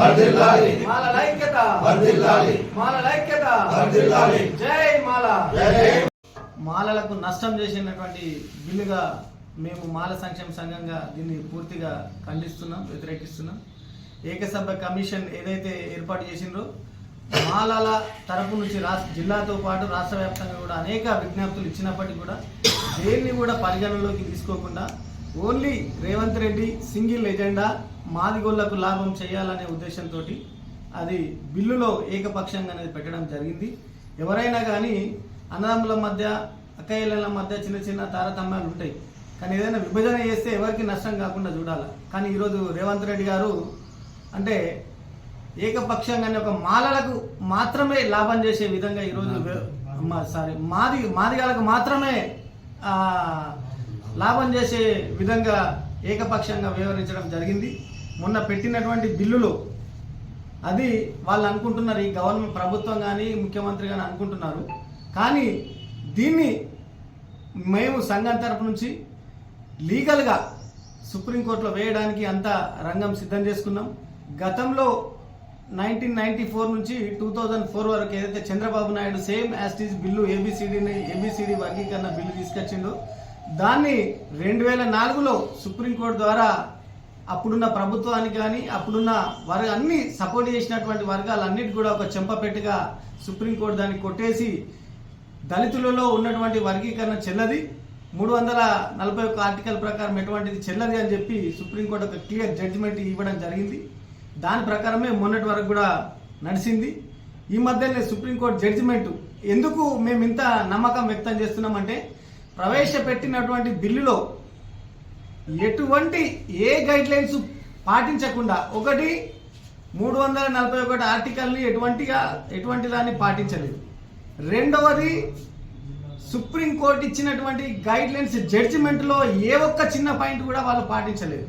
వర్ధిల్లాలి. మాల ఐక్యత. వర్ధిల్లాలి. మాల ఐక్యత. వర్ధిల్లాలి. జై మాల. జై. మాలలకు నష్టం చేసినటువంటి బిల్లుగా మేము మాల సంక్షేమ సంఘంగా దీన్ని పూర్తిగా ఖండిస్తున్నాం వ్యతిరేకిస్తున్నాం. ఏకసభ్య కమిషన్ ఏదైతే ఏర్పాటు చేసిండ్రో మాలల తరపు నుంచి రాష్ట్ర జిల్లాతో పాటు రాష్ట్ర వ్యాప్తంగా కూడా అనేక విజ్ఞప్తులు ఇచ్చినప్పటికీ కూడా దేన్ని కూడా పరిగణలోకి తీసుకోకుండా only Revanth Reddy single agenda మాదిగోళ్ళకు లాభం చేయాలనే ఉద్దేశంతో అది బిల్లులో ఏకపక్షంగా అనేది పెట్టడం జరిగింది. ఎవరైనా కానీ అన్నదమ్ముల మధ్య అక్కయ్యల మధ్య చిన్న చిన్న తారతమ్యాలు ఉంటాయి. కానీ ఏదైనా విభజన చేస్తే ఎవరికి నష్టం కాకుండా చూడాలి. కానీ ఈరోజు రేవంత్ రెడ్డి గారు అంటే ఏకపక్షంగానే ఒక మాలలకు మాత్రమే లాభం చేసే విధంగా ఈరోజు సారీ మాది మాదిగాలకు మాత్రమే లాభం చేసే విధంగా ఏకపక్షంగా వ్యవహరించడం జరిగింది. మొన్న పెట్టినటువంటి బిల్లులు అది వాళ్ళు అనుకుంటున్నారు ఈ గవర్నమెంట్ ప్రభుత్వం కానీ ముఖ్యమంత్రి కానీ అనుకుంటున్నారు. కానీ దీన్ని మేము సంఘం తరపు నుంచి లీగల్గా సుప్రీంకోర్టులో వేయడానికి అంతా రంగం సిద్ధం చేసుకున్నాం. గతంలో నైన్టీన్ నైన్టీ ఫోర్ నుంచి టూ థౌజండ్ ఫోర్ వరకు ఏదైతే Chandrababu Naidu same as it is bill ఏబిసిడిని ABCD వర్గీకరణ బిల్లు తీసుకొచ్చిండో దాన్ని రెండు వేల నాలుగులో సుప్రీంకోర్టు ద్వారా అప్పుడున్న ప్రభుత్వానికి కానీ అప్పుడున్న వర్గ అన్ని సపోర్ట్ చేసినటువంటి వర్గాలన్నిటి కూడా ఒక చెంపపెట్టుగా సుప్రీంకోర్టు దాన్ని కొట్టేసి దళితులలో ఉన్నటువంటి వర్గీకరణ చెల్లది. మూడు వందల నలభై ఒక్క ఆర్టికల్ ప్రకారం ఎటువంటిది చెల్లది అని చెప్పి సుప్రీంకోర్టు ఒక క్లియర్ జడ్జిమెంట్ ఇవ్వడం జరిగింది. దాని ప్రకారమే మొన్నటి వరకు కూడా నడిచింది ఈ మధ్యనే సుప్రీంకోర్టు జడ్జిమెంట్. ఎందుకు మేము ఇంత నమ్మకం వ్యక్తం చేస్తున్నామంటే ప్రవేశపెట్టినటువంటి బిల్లులో ఎటువంటి ఏ గైడ్ లైన్స్ పాటించకుండా ఒకటి మూడు వందల నలభై ఒకటి ఆర్టికల్ని ఎటువంటిగా ఎటువంటి దాన్ని పాటించలేదు. రెండవది సుప్రీంకోర్టు ఇచ్చినటువంటి గైడ్ లైన్స్ జడ్జిమెంట్లో ఏ ఒక్క చిన్న పాయింట్ కూడా వాళ్ళు పాటించలేదు.